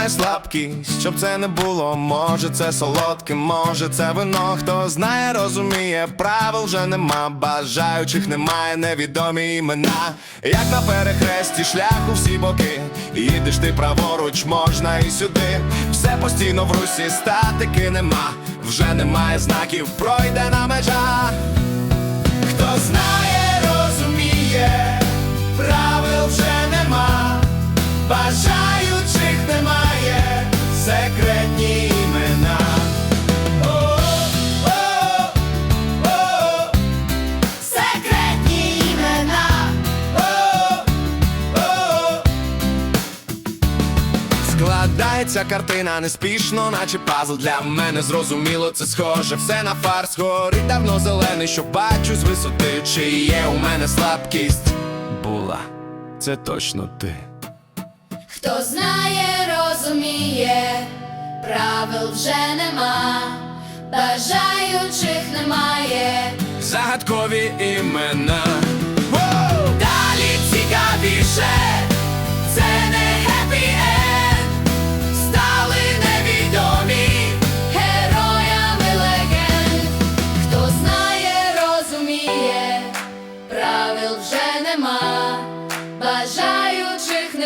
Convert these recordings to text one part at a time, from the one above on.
немає слабкість, щоб це не було. Може, це солодке, може, це вино. Хто знає, розуміє, правил вже нема. Бажаючих немає, невідомі імена. Як на перехресті шляху всі боки. Їдеш ти праворуч, можна і сюди. Все постійно в русі, статики нема. Вже немає знаків, пройдена межа. Хто Складається картина неспішно, наче пазл для мене зрозуміло, це схоже, все на фарс горить давно зелений, що бачу з висоти, чи є у мене слабкість була, це точно ти. Хто знає, розуміє, правил вже нема, бажаючих немає. Загадкові імена.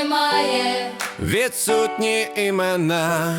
Немає. Відсутні імена.